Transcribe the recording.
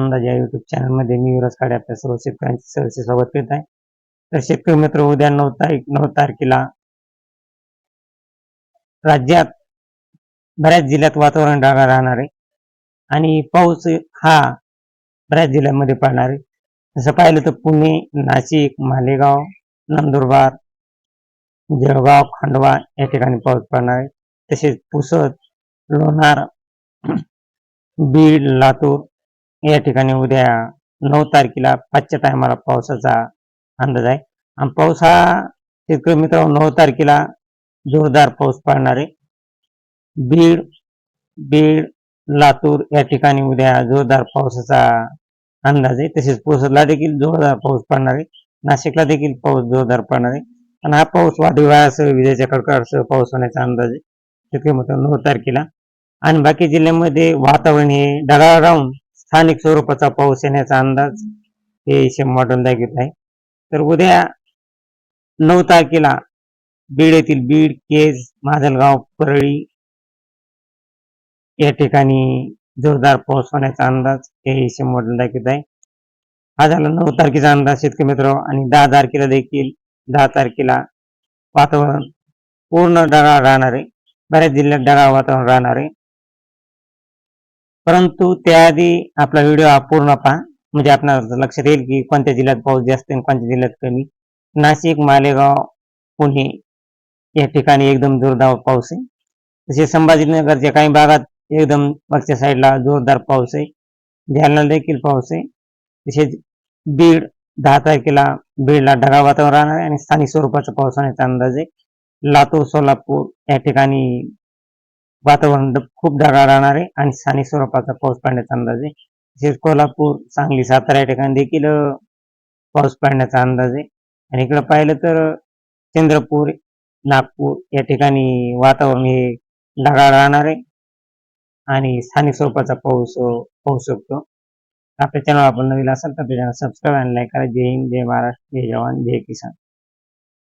अंदाज या युट्यूब चॅनलमध्ये मी युवराज काडे आपल्या सर्व शेतकऱ्यांचे सहर्ष स्वागत आहे. तर शेतकरी मित्र उद्या नऊ तारीख नऊ तारखेला राज्यात बऱ्याच जिल्ह्यात वातावरण डागा राहणार आहे. आणि पाऊस हा बऱ्याच जिल्ह्यांमध्ये पडणार आहे. जसं पाहिलं तर पुणे नाशिक मालेगाव नंदुरबार जळगाव खंडवा या ठिकाणी पाऊस पडणार आहे. तसेच पुसद लोणार बीड लातूर या ठिकाणी उद्या नऊ तारखेला पाचच्या टायमाला पावसाचा अंदाज आहे. आणि पाऊस हा शेतकरी मित्र नऊ तारखेला जोरदार पाऊस पडणार आहे. बीड बीड लातूर या ठिकाणी उद्या जोरदार पावसाचा अंदाज आहे. तसेच पुसदला देखील जोरदार पाऊस पडणार आहे. नाशिकला देखील पाऊस जोरदार पडणार आहे. आणि हा पाऊस वादळासह विजेच्या कडकडासह पाऊस होण्याचा अंदाज आहे. शेतकरी मित्र नऊ तारखेला. आणि बाकी जिल्ह्यामध्ये वातावरण हे ढगाळ राहून स्थानिक स्वरूपाचा पाऊस येण्याचा अंदाज हे मॉडेल दाखवत आहे. तर उद्या नऊ तारखेला बीड येथील बीड केज माजलगाव परळी या ठिकाणी जोरदार पाऊस होण्याचा अंदाज हे शेम मॉडेल दाखवत आहे. हा झाला नऊ तारखेचा अंदाज शेतकरी मित्र आणि दहा तारखेला देखील दहा तारखेला वातावरण पूर्ण ढगाळ राहणार आहे. बऱ्याच जिल्ह्यात ढगाळ वातावरण राहणार आहे. परंतु त्याआधी आपला व्हिडिओ पूर्ण पहा. म्हणजे आपल्याला लक्षात येईल की कोणत्या जिल्ह्यात पाऊस जास्त आणि कोणत्या जिल्ह्यात कमी. नाशिक मालेगाव पुणे या ठिकाणी एकदम जोरदार पाऊस आहे. तसेच संभाजीनगरच्या काही भागात एकदम वरच्या साईडला जोरदार पाऊस आहे. जालना देखील पाऊस आहे. तसेच बीड दहा तारखेला बीडला ढगाळ वातावरण राहणार आहे आणि स्थानिक स्वरूपाचा पाऊस होण्याचा अंदाज आहे. लातूर सोलापूर या ठिकाणी वातावरण खूप ढगाळ राहणार आहे आणि स्थानिक स्वरूपाचा पाऊस पडण्याचा अंदाज आहे. तसेच कोल्हापूर सांगली सातारा या ठिकाणी देखील पाऊस पडण्याचा अंदाज आहे. आणि इकडं पाहिलं तर चंद्रपूर नागपूर या ठिकाणी वातावरण हे ढगाळ राहणार आहे. आणि स्थानिक स्वरूपाचा पाऊस होऊ शकतो. आपल्या चॅनल आपण नवीन असाल तर चॅनल सबस्क्राईब आणि लाईक करा. जय हिंद जय महाराष्ट्र जय जवान जय किसान.